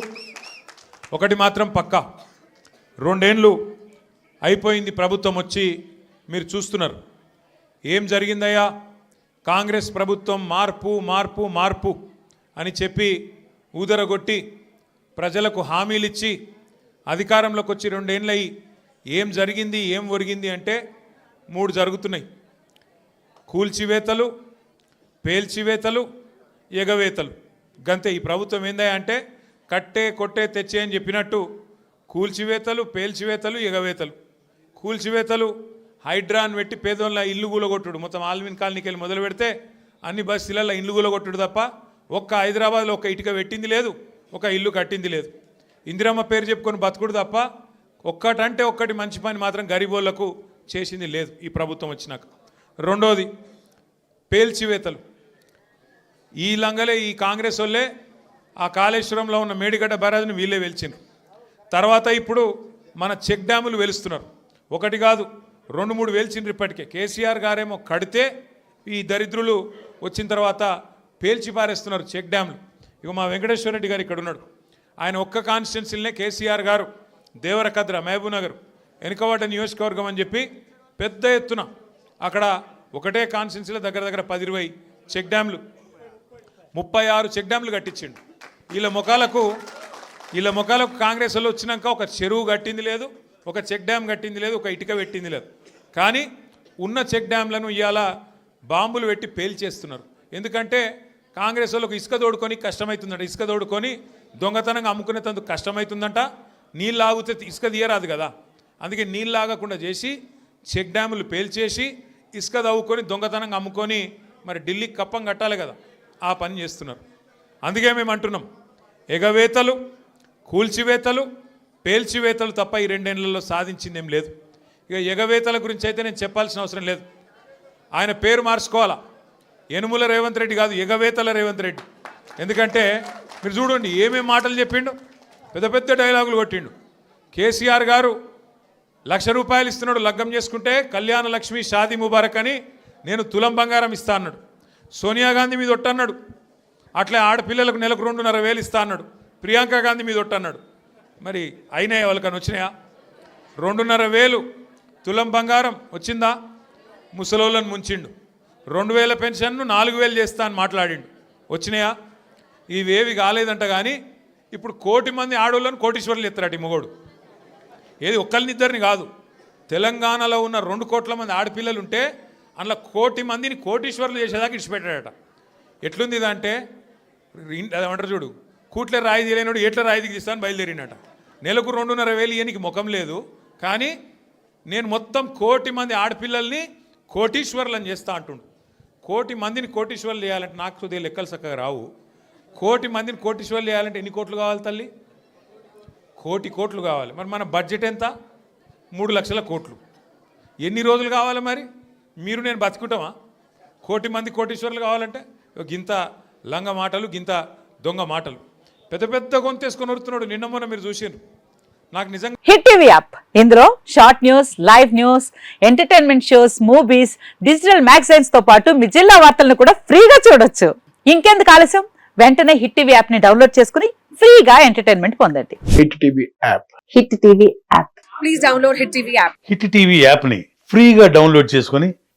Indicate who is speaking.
Speaker 1: తెలియజేస్తూ ఒకటి మాత్రం పక్కా. రెండేండ్లు అయిపోయింది ప్రభుత్వం వచ్చి మీరు చూస్తున్నారు. ఏం జరిగిందయ్యా? కాంగ్రెస్ ప్రభుత్వం మార్పు మార్పు మార్పు అని చెప్పి ఊదరగొట్టి ప్రజలకు హామీలిచ్చి అధికారంలోకి వచ్చి రెండేళ్ళయి ఏం జరిగింది ఏం ఒరిగింది అంటే మూడు జరుగుతున్నాయి. కూల్చివేతలు పేల్చివేతలు ఎగవేతలు. గంతే ఈ ప్రభుత్వం ఏందా అంటే కట్టే కొట్టే తెచ్చే అని చెప్పినట్టు కూల్చివేతలు పేల్చివేతలు ఎగవేతలు. కూల్చివేతలు హైడ్రాన్ పెట్టి పేదోళ్ళ ఇల్లు కూలగొట్టుడు. మొత్తం ఆల్మిన్ కాలనీకి వెళ్ళి మొదలు పెడితే అన్ని బస్సులలో ఇల్లు కూలగొట్టుడు తప్ప ఒక్క హైదరాబాద్లో ఒక్క ఇటుక పెట్టింది లేదు ఒక ఇల్లు కట్టింది లేదు. ఇందిరమ్మ పేరు చెప్పుకొని బతుకుడు తప్ప ఒక్కటంటే ఒక్కటి మంచి పని మాత్రం గరీబోళ్ళకు చేసింది లేదు ఈ ప్రభుత్వం వచ్చినాక. రెండోది పేల్చివేతలు. ఈ లంగలే ఈ కాంగ్రెస్ వాళ్ళే ఆ కాళేశ్వరంలో ఉన్న మేడిగడ్డ బ్యారాజ్ని వీళ్ళే వెలిచిండ్రు. తర్వాత ఇప్పుడు మన చెక్ డ్యాములు వెలుస్తున్నారు. ఒకటి కాదు రెండు మూడు వేల్చిండ్రు ఇప్పటికే. కేసీఆర్ గారేమో కడితే ఈ దరిద్రులు వచ్చిన తర్వాత పేల్చి పారేస్తున్నారు చెక్ డ్యాములు. ఇక మా వెంకటేశ్వర రెడ్డి గారు ఇక్కడ ఉన్నాడు ఆయన ఒక్క కాన్స్టిట్యున్సీలనే కేసీఆర్ గారు దేవరకద్ర మహబూబ్నగర్ వెనుకబడ్డ నియోజకవర్గం అని చెప్పి పెద్ద ఎత్తున అక్కడ ఒకటే కాన్స్టిట్యున్సీలో దగ్గర దగ్గర పది ఇరవై చెక్ డ్యామ్లు ముప్పై ఆరు చెక్ డ్యామ్లు కట్టించిండు. వీళ్ళ ముఖాలకు వీళ్ళ ముఖాలకు కాంగ్రెస్ వాళ్ళు వచ్చినాక ఒక చెరువు కట్టింది లేదు ఒక చెక్ డ్యామ్ కట్టింది లేదు ఒక ఇటుక పెట్టింది లేదు. కానీ ఉన్న చెక్ డ్యామ్లను ఇవాళ బాంబులు పెట్టి పేల్చేస్తున్నారు ఎందుకంటే కాంగ్రెస్ వాళ్ళకు ఇసుక తోడుకొని కష్టమవుతుందంట ఇసుక తోడుకొని దొంగతనంగా అమ్ముకునేందుకు కష్టమవుతుందంట నీళ్ళు లాగితే ఇసుక తీయరాదు కదా. అందుకే నీళ్ళు లాగకుండా చేసి చెక్ డ్యాములు పేల్చేసి ఇసుక తవ్వుకొని దొంగతనంగా అమ్ముకొని మరి ఢిల్లీకి కప్పం కట్టాలి కదా. ఆ పని చేస్తున్నారు. అందుకే మేము అంటున్నాం. ఎగవేతలు కూల్చివేతలు పేల్చివేతలు తప్ప ఈ రెండేళ్ళలో సాధించిందేం లేదు. ఇక ఎగవేతల గురించి అయితే నేను చెప్పాల్సిన అవసరం లేదు. ఆయన పేరు మార్చుకోవాలా? యనుముల రేవంత్ రెడ్డి కాదు ఎగవేతల రేవంత్ రెడ్డి. ఎందుకంటే మీరు చూడండి ఏమేమి మాటలు చెప్పిండు? పెద్ద పెద్ద డైలాగులు కొట్టిండు. కేసీఆర్ గారు లక్ష రూపాయలు ఇస్తున్నాడు లగ్గం చేసుకుంటే కళ్యాణ లక్ష్మి షాదీ ముబారక్ అని నేను తులం బంగారం ఇస్తా అన్నాడు. సోనియా గాంధీ మీద ఒట్టన్నాడు. అట్లే ఆడపిల్లలకు నెలకు రెండున్నర వేలు ఇస్తా అన్నాడు. ప్రియాంక గాంధీ మీద ఒట్టన్నాడు. మరి అయినాయి వాళ్ళకని వచ్చినాయా? రెండున్నర వేలు. తులం బంగారం వచ్చిందా? ముసలోళ్ళని ముంచిండు. రెండు వేల పెన్షన్ను నాలుగు వేలు చేస్తా అని మాట్లాడిండు. వచ్చినాయా? ఇవేవి కాలేదంట కానీ ఇప్పుడు కోటి మంది ఆడవాళ్ళని కోటీశ్వరులు ఎత్తారట ఈ మొగోడు. ఏది ఒక్కరినిద్దరిని కాదు. తెలంగాణలో ఉన్న రెండు కోట్ల మంది ఆడపిల్లలు ఉంటే అందులో కోటి మందిని కోటీశ్వరులు చేసేదాకా ఇడిచిపెట్టాడట. ఎట్లుంది ఇదంటే ఇన్- అదేమంటారు చూడు కూట్లే రాయి తీయలేనాడు ఎట్ల రాయి తీస్తాను బయలుదేరినట నెలకు రెండున్నర వేలు ఇయనికి ముఖం లేదు కానీ నేను మొత్తం కోటి మంది ఆడపిల్లల్ని కోటీశ్వర్లను చేస్తా అంటుండు. కోటి మందిని కోటీశ్వర్లు చేయాలంటే నాకు కొద్దిగా లెక్కలు చక్కగా రావు. కోటి మందిని కోటీశ్వర్లు చేయాలంటే ఎన్ని కోట్లు కావాలి తల్లి? కోటి కోట్లు కావాలి. మరి మన బడ్జెట్ ఎంత? మూడు లక్షల కోట్లు. ఎన్ని రోజులు కావాలి మరి? మీరు నేను బతుకుంటామా? కోటి మంది కోటీశ్వర్లు కావాలంటే ఇగో గింత లంగ మాటలు గింత దొంగ మాటలు. పెద్ద పెద్ద గొంతేసుకొని వరుతున్నాడు నిన్న మొన్న మీరు చూసారు నాకు నిజంగా
Speaker 2: హిట్ టీవీ యాప్. ఇందులో short news live news entertainment shows movies digital మ్యాగజైన్స్తో పాటు మీ జిల్లా వార్తలను కూడా ఫ్రీగా చూడొచ్చు. ఇంకెందుకు ఆలస్యం? వెంటనే హిట్ టీవీ యాప్ని డౌన్లోడ్ చేసుకుని ఫ్రీగా ఎంటర్టైన్మెంట్ పొందండి.
Speaker 3: Hit TV app.
Speaker 2: Hit TV app.
Speaker 4: Please download Hit TV app.
Speaker 5: Hit TV యాప్ని ఫ్రీగా డౌన్లోడ్ చేసుకొని